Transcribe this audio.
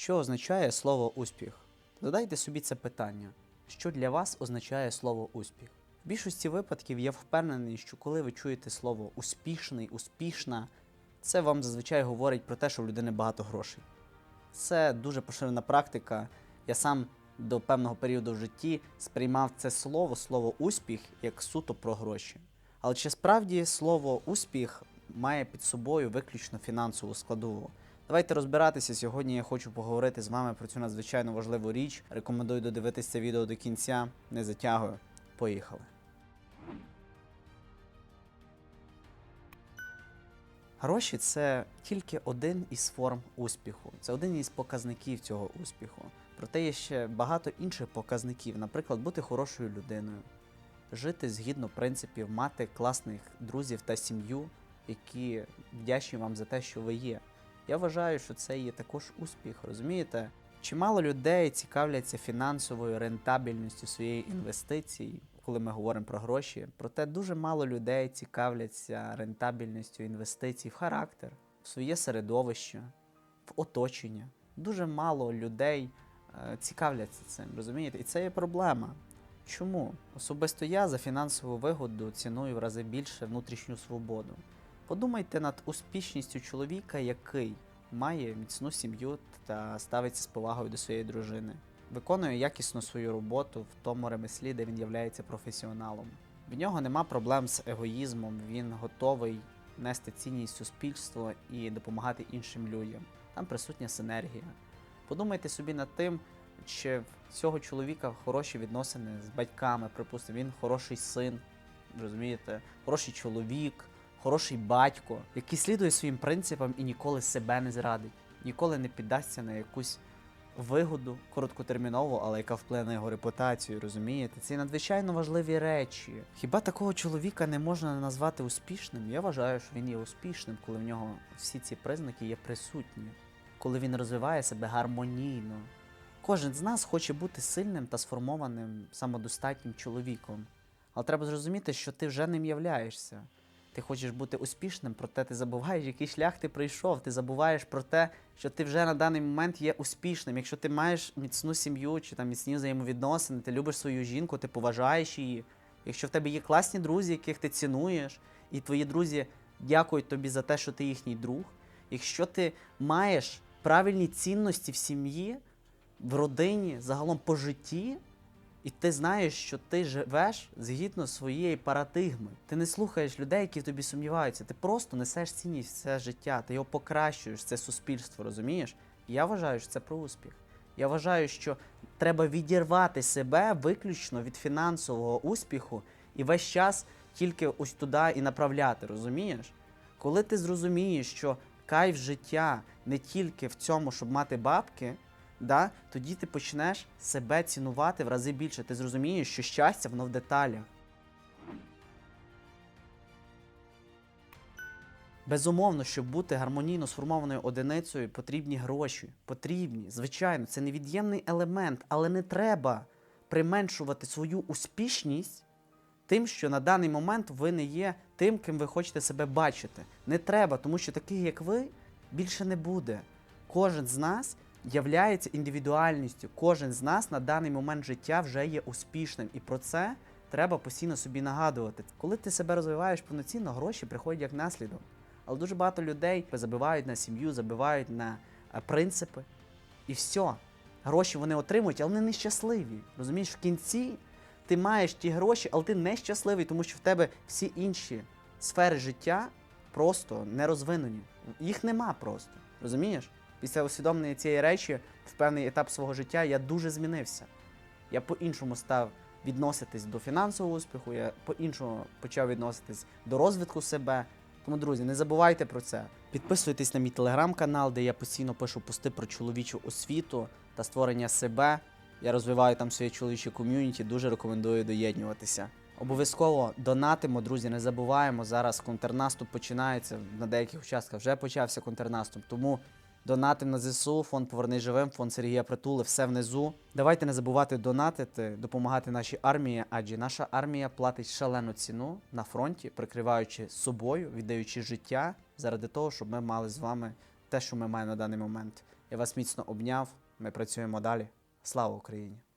Що означає слово успіх? Задайте собі це питання. Що для вас означає слово успіх? В більшості випадків я впевнений, що коли ви чуєте слово успішний, успішна, це вам зазвичай говорить про те, що в людини багато грошей. Це дуже поширена практика. Я сам до певного періоду в житті сприймав це слово, слово успіх, як суто про гроші. Але чи справді слово успіх має під собою виключно фінансову складову? Давайте розбиратися. Сьогодні я хочу поговорити з вами про цю надзвичайно важливу річ. Рекомендую додивитися це відео до кінця. Не затягую. Поїхали. Гроші це тільки один із форм успіху, це один із показників цього успіху. Проте є ще багато інших показників, наприклад, бути хорошою людиною, жити згідно принципів, мати класних друзів та сім'ю, які вдячні вам за те, що ви є. Я вважаю, що це є також успіх, розумієте? Чимало людей цікавляться фінансовою рентабельністю своєї інвестиції, коли ми говоримо про гроші. Проте дуже мало людей цікавляться рентабельністю інвестицій в характер, в своє середовище, в оточення. Дуже мало людей е, цікавляться цим, розумієте? І це є проблема. Чому? Особисто я за фінансову вигоду ціную в рази більше внутрішню свободу. Подумайте над успішністю чоловіка, який має міцну сім'ю та ставиться з повагою до своєї дружини, виконує якісно свою роботу в тому ремеслі, де він являється професіоналом. В нього нема проблем з егоїзмом, він готовий нести цінність суспільству і допомагати іншим людям. Там присутня синергія. Подумайте собі над тим, чи в цього чоловіка хороші відносини з батьками, припустимо, він хороший син, розумієте, хороший чоловік, хороший батько, який слідує своїм принципам і ніколи себе не зрадить, ніколи не піддасться на якусь вигоду короткотермінову, але яка вплине на його репутацію, розумієте? Це надзвичайно важливі речі. Хіба такого чоловіка не можна назвати успішним? Я вважаю, що він є успішним, коли в нього всі ці признаки є присутні, коли він розвиває себе гармонійно. Кожен з нас хоче бути сильним та сформованим самодостатнім чоловіком. Але треба зрозуміти, що ти вже ним являєшся. Ти хочеш бути успішним, проте ти забуваєш, який шлях ти пройшов. Ти забуваєш про те, що ти вже на даний момент є успішним. Якщо ти маєш міцну сім'ю чи там міцні взаємовідносини, ти любиш свою жінку, ти поважаєш її. Якщо в тебе є класні друзі, яких ти цінуєш, і твої друзі дякують тобі за те, що ти їхній друг. Якщо ти маєш правильні цінності в сім'ї, в родині, загалом по житті, і ти знаєш, що ти живеш згідно своєї парадигми. Ти не слухаєш людей, які тобі сумніваються. Ти просто несеш цінність в це життя, ти його покращуєш, це суспільство, розумієш? І я вважаю, що це про успіх. Я вважаю, що треба відірвати себе виключно від фінансового успіху і весь час тільки ось туди і направляти, розумієш? Коли ти зрозумієш, що кайф життя не тільки в цьому, щоб мати бабки, да, тоді ти почнеш себе цінувати в рази більше. Ти зрозумієш, що щастя воно в деталях. Безумовно, щоб бути гармонійно сформованою одиницею, потрібні гроші. Потрібні, звичайно, це невід'ємний елемент, але не треба применшувати свою успішність тим, що на даний момент ви не є тим, ким ви хочете себе бачити. Не треба, тому що таких, як ви, більше не буде. Кожен з нас являється індивідуальністю. Кожен з нас на даний момент життя вже є успішним. І про це треба постійно собі нагадувати. Коли ти себе розвиваєш повноцінно, гроші приходять як наслідок. Але дуже багато людей забивають на сім'ю, забивають на е, принципи. І все. Гроші вони отримують, але вони нещасливі. Розумієш, в кінці ти маєш ті гроші, але ти нещасливий, тому що в тебе всі інші сфери життя просто не розвинені. Їх нема просто. Розумієш? Після усвідомлення цієї речі в певний етап свого життя я дуже змінився. Я по-іншому став відноситись до фінансового успіху, я по-іншому почав відноситись до розвитку себе. Тому, друзі, не забувайте про це. Підписуйтесь на мій телеграм-канал, де я постійно пишу пости про чоловічу освіту та створення себе. Я розвиваю там своє чоловіче ком'юніті, дуже рекомендую доєднюватися. Обов'язково донатимо, друзі, не забуваємо. Зараз контрнаступ починається. На деяких участках вже почався контрнаступ. Тому донатимо на ЗСУ, фонд Поверни живим, фонд Сергія Притули, все внизу. Давайте не забувати донатити, допомагати нашій армії, адже наша армія платить шалену ціну на фронті, прикриваючи собою, віддаючи життя заради того, щоб ми мали з вами те, що ми маємо на даний момент. Я вас міцно обняв. Ми працюємо далі. Слава Україні!